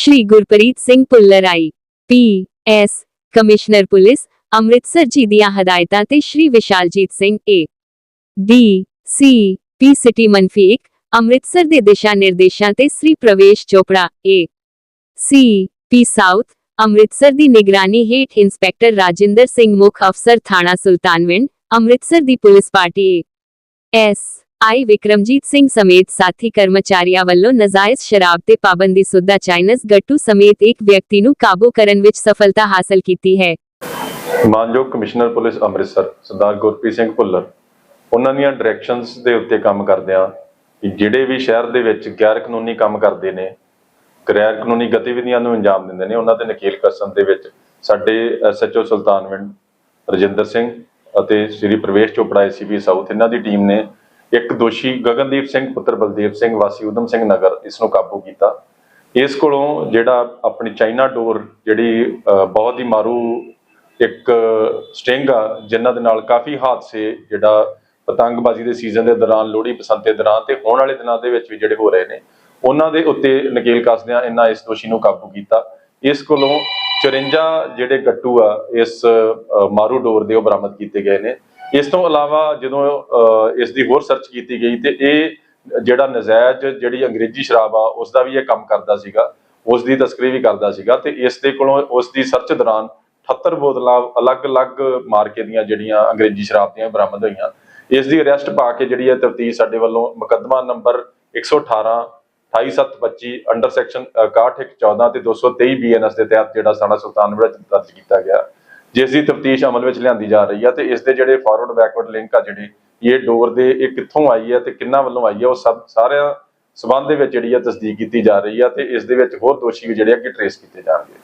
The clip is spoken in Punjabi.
Shri Gurpreet Singh Bhullar P S commissioner police Amritsar ji ਦੀਆਂ ਹਦਾਇਤਾਂ ਤੇ Shri Vishaljit Singh A D C P city ਮਨਫੀ ਇੱਕ ਅੰਮ੍ਰਿਤਸਰ ਦੇ ਦਿਸ਼ਾ ਨਿਰਦੇਸ਼ਾਂ ਤੇ Shri Parvesh Chopra A C P south Amritsar ਦੀ ਨਿਗਰਾਨੀ ਹੇਠ ਇੰਸਪੈਕਟਰ ਰਾਜਿੰਦਰ ਸਿੰਘ ਮੁੱਖ ਅਫਸਰ ਥਾਣਾ ਸੁਲਤਾਨਵਿੰਡ ਅੰਮ੍ਰਿਤਸਰ ਦੀ police party A S I Vikramjit Singh ਸਮੇਤ ਸਾਥੀ ਕਰਮਚਾਰੀਆਂ ਵੱਲੋਂ ਨਜਾਇਜ਼ ਸ਼ਰਾਬ ਤੇ ਪਾਬੰਦੀ ਸੁਦਾ ਚਾਈਨਸ ਗੱਟੂ ਸਮੇਤ ਇੱਕ ਵਿਅਕਤੀ ਨੂੰ ਕਾਬੂ ਕਰਨ ਵਿੱਚ ਸਫਲਤਾ ਹਾਸਲ ਕੀਤੀ ਹੈ। ਮਾਨਯੋਗ ਕਮਿਸ਼ਨਰ ਪੁਲਿਸ ਅੰਮ੍ਰਿਤਸਰ, ਸਰਦਾਰ ਗੁਰਪ੍ਰੀਤ ਸਿੰਘ ਭੁੱਲਰ, ਉਹਨਾਂ ਦੀਆਂ ਡਾਇਰੈਕਸ਼ਨਸ ਦੇ ਉੱਤੇ ਕੰਮ ਕਰਦਿਆਂ ਕਿ ਜਿਹੜੇ ਵੀ ਸ਼ਹਿਰ ਦੇ ਵਿੱਚ ਗੈਰ ਕਾਨੂੰਨੀ ਕੰਮ ਕਰਦੇ ਨੇ ਗੈਰ ਕਾਨੂੰਨੀ ਗਤੀਵਿਧੀਆਂ ਨੂੰ ਅੰਜਾਮ ਦਿੰਦੇ ਨੇ, ਉਹਨਾਂ ਦੇ ਨਕੇਲ ਕਸਮ ਦੇ ਵਿੱਚ ਸਾਡੇ ਐਸਐਚਓ ਸੁਲਤਾਨਵਿੰਡ ਰਜਿੰਦਰ ਸਿੰਘ ਅਤੇ ਸ੍ਰੀ ਪ੍ਰਵੇਸ਼ ਚੋਪੜਾ ਏਸੀਪੀ ਸਾਊਥ, ਇਹਨਾਂ ਦੀ ਟੀਮ ਨੇ ਇੱਕ ਦੋਸ਼ੀ ਗਗਨਦੀਪ ਸਿੰਘ, ਪੁੱਤਰ ਬਲਦੇਵ ਸਿੰਘ, ਵਾਸੀ ਉਦਮ ਸਿੰਘ ਨਗਰ ਇਸ ਨੂੰ ਕਾਬੂ ਕੀਤਾ। ਇਸ ਕੋਲੋਂ ਜਿਹੜਾ ਆਪਣੀ ਚਾਈਨਾ ਡੋਰ ਜਿਹੜੀ ਬਹੁਤ ਹੀ ਮਾਰੂ ਇੱਕ ਸਟਿੰਗ ਆ, ਜਿਨ੍ਹਾਂ ਦੇ ਨਾਲ ਕਾਫੀ ਹਾਦਸੇ ਜਿਹੜਾ ਪਤੰਗਬਾਜ਼ੀ ਦੇ ਸੀਜ਼ਨ ਦੇ ਦੌਰਾਨ, ਲੋਹੜੀ ਬਸੰਤ ਦੇ ਦੌਰਾਨ ਤੇ ਆਉਣ ਵਾਲੇ ਦਿਨਾਂ ਦੇ ਵਿੱਚ ਵੀ ਜਿਹੜੇ ਹੋ ਰਹੇ ਨੇ, ਉਹਨਾਂ ਦੇ ਉੱਤੇ ਨਕੇਲ ਕੱਸਦਿਆਂ ਇਹਨਾਂ ਇਸ ਦੋਸ਼ੀ ਨੂੰ ਕਾਬੂ ਕੀਤਾ। ਇਸ ਕੋਲੋਂ 54 ਜਿਹੜੇ ਗੱਟੂ ਆ, ਇਸ ਮਾਰੂ ਡੋਰ ਦੇ ਉਹ ਬਰਾਮਦ ਕੀਤੇ ਗਏ ਨੇ। ਇਸ ਤੋਂ ਇਲਾਵਾ ਜਦੋਂ ਅ, ਇਸ ਦੀ ਹੋਰ ਸਰਚ ਕੀਤੀ ਗਈ ਤੇ ਇਹ ਜਿਹੜਾ ਨਜਾਇਜ਼ ਜਿਹੜੀ ਅੰਗਰੇਜ਼ੀ ਸ਼ਰਾਬ ਆ ਉਸ ਦਾ ਵੀ ਇਹ ਕੰਮ ਕਰਦਾ ਸੀਗਾ ਉਸ ਦੀ ਤਸਕਰੀ ਵੀ ਕਰਦਾ ਸੀਗਾ ਤੇ ਇਸ ਦੇ ਕੋਲੋਂ ਉਸ ਦੀ ਸਰਚ ਦੌਰਾਨ 78 ਬੋਤਲਾਂ ਅਲੱਗ-ਅਲੱਗ ਮਾਰਕੇ ਦੀਆਂ ਜਿਹੜੀਆਂ ਅੰਗਰੇਜ਼ੀ ਸ਼ਰਾਬ ਦੀਆਂ ਬਰਾਮਦ ਹੋਈਆਂ ਇਸ ਦੀ ਅਰੈਸਟ ਪਾ ਕੇ ਜਿਹੜੀ ਹੈ ਤਫਤੀਸ਼ ਸਾਡੇ ਵੱਲੋਂ ਮੁਕੱਦਮਾ ਨੰਬਰ 118 28725 ਅੰਡਰ ਸੈਕਸ਼ਨ 6114 ਤੇ 223 ਬੀਐਨਐਸ ਦੇ ਤਹਿਤ ਜਿਹੜਾ ਸਾਡਾ ਸੁਲਤਾਨਪੁਰ ਵਿੱਚ ਦਰਜ ਕੀਤਾ ਗਿਆ ਜਿਸ ਦੀ ਤਫਤੀਸ਼ ਅਮਲ ਵਿੱਚ ਲਿਆਂਦੀ ਜਾ ਰਹੀ ਹੈ ਤੇ ਇਸ ਦੇ ਜਿਹੜੇ ਫਾਰਵਰਡ ਬੈਕਵਰਡ ਲਿੰਕ ਆ ਜਿਹੜੇ, ਇਹ ਡੋਰ ਦੇ ਇਹ ਕਿੱਥੋਂ ਆਈ ਹੈ ਤੇ ਕਿੰਨਾ ਵੱਲੋਂ ਆਈ ਹੈ ਉਹ ਸਭ ਸਾਰਿਆਂ ਸਬੰਧ ਦੇ ਵਿੱਚ ਜਿਹੜੀ ਹੈ ਤਸਦੀਕ ਕੀਤੀ ਜਾ ਰਹੀ ਹੈ ਤੇ ਇਸ ਦੇ ਵਿੱਚ ਹੋਰ ਦੋਸ਼ੀ ਵੀ ਜਿਹੜੇ ਅੱਗੇ ਟਰੇਸ ਕੀਤੇ ਜਾਣਗੇ।